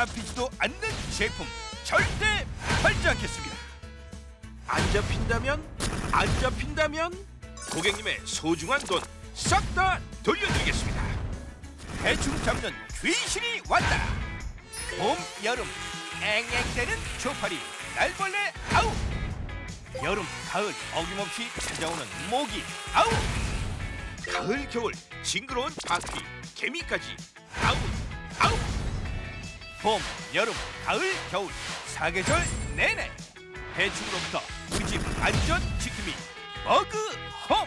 잡히지도 않는 제품 절대 팔지 않겠습니다. 안 잡힌다면 안 잡힌다면 고객님의 소중한 돈 싹 다 돌려드리겠습니다. 대충 잡는 귀신이 왔다. 봄, 여름 앵앵대는 조파리 날벌레 아웃. 여름, 가을 어김없이 찾아오는 모기 아웃. 가을, 겨울 징그러운 바퀴, 개미까지 아웃, 아웃. 봄, 여름, 가을, 겨울 사계절 내내 해충으로부터 우리 집 안전 지킴이 버그 홈.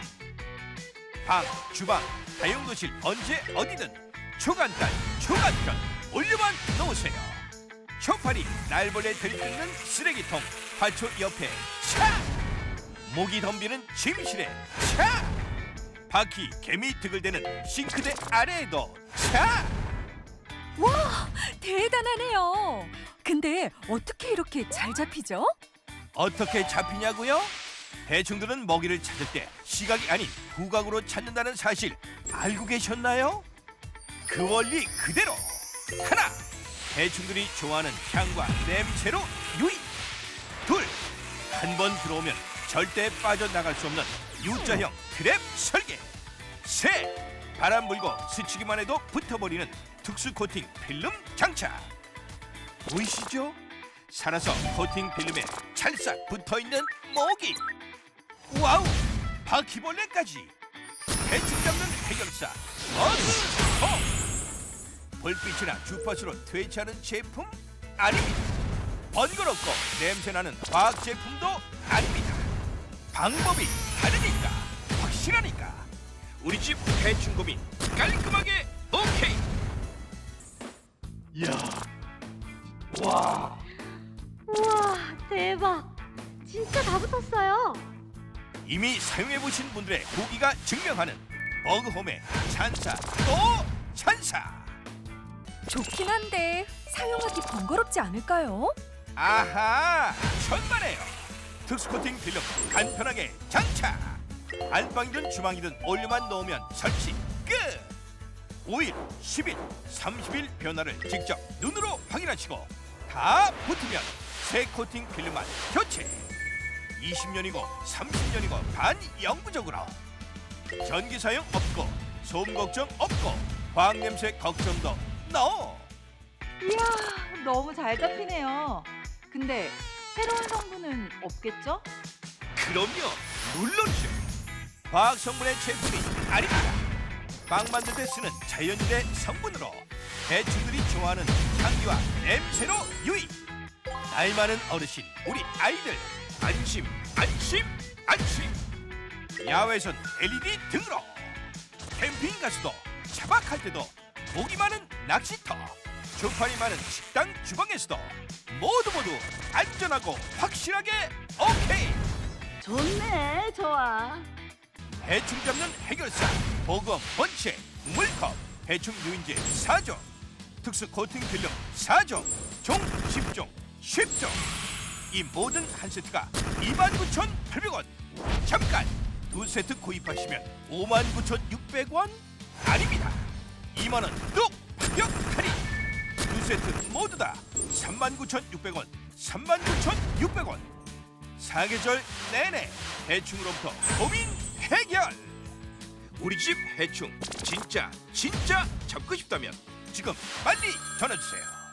방, 주방, 다용도실 언제 어디든 초간단, 초간편 올려만 놓으세요. 초파리 날벌레 들끓는 쓰레기통 화초 옆에 차 모기 덤비는 침실에 차 바퀴 개미 드글대는 싱크대 아래에도 차 와, 대단하네요. 근데 어떻게 이렇게 잘 잡히죠? 어떻게 잡히냐고요? 해충들은 먹이를 찾을 때 시각이 아닌 후각으로 찾는다는 사실 알고 계셨나요? 그 원리 그대로 하나 해충들이 좋아하는 향과 냄새로 유의 둘한 번 들어오면 절대 빠져나갈 수 없는 U자형 트랩 설계 셋 바람 불고 스치기만 해도 붙어버리는 특수 코팅 필름 장착. 보이시죠? 살아서 코팅 필름에 찰싹 붙어있는 모기. 와우! 바퀴벌레까지! 대충 잡는 해결사 어드홈 불빛이나 주파수로 퇴치하는 제품 아닙니다. 번거롭고 냄새나는 화학 제품도 아닙니다. 방법이 다르니까 확실하니까 우리 집 해충 고민 깔끔하게 오케이. 이야. 와. 우와 대박. 진짜 다 붙었어요. 이미 사용해 보신 분들의 후기가 증명하는 버그홈의 찬사 또 찬사. 좋긴 한데 사용하기 번거롭지 않을까요? 아하 천만에요. 특수 코팅 필름 간편하게 장착 안방이든 주방이든 올려만 놓으면 설치 끝! 5일, 10일, 30일 변화를 직접 눈으로 확인하시고 다 붙으면 새 코팅 필름만 교체! 20년이고 30년이고 반영구적으로 전기 사용 없고 소음 걱정 없고 화학 냄새 걱정도 NO! 이야, 너무 잘 잡히네요. 근데 새로운 성분은 없겠죠? 그럼요. 물론이죠 화학 성분의 제품이 아닙니다. 빵 만들 때 쓰는 자연유래 성분으로 대충들이 좋아하는 향기와 냄새로 유의 나이 많은 어르신 우리 아이들 안심 안심 안심. 야외선 LED 등으로 캠핑 가서도 차박할 때도 모기 많은 낚시터 조파리 많은 식당 주방에서도 모두 모두 안전하고 확실하게 오케이. 좋네 좋아 해충 잡는 해결사 보검 본체 물컵 해충 유인제 4종 특수 코팅 필름 4종 총 10종 10종. 이 모든 한 세트가 29,800원. 잠깐 두 세트 구입하시면 59,600원 아닙니다. 2만원 뚝 파격 할인 두 세트 모두 다 39,600원 39,600원. 사계절 내내 해충으로부터 고민 해결! 우리 집 해충 진짜 진짜 잡고 싶다면 지금 빨리 전화 주세요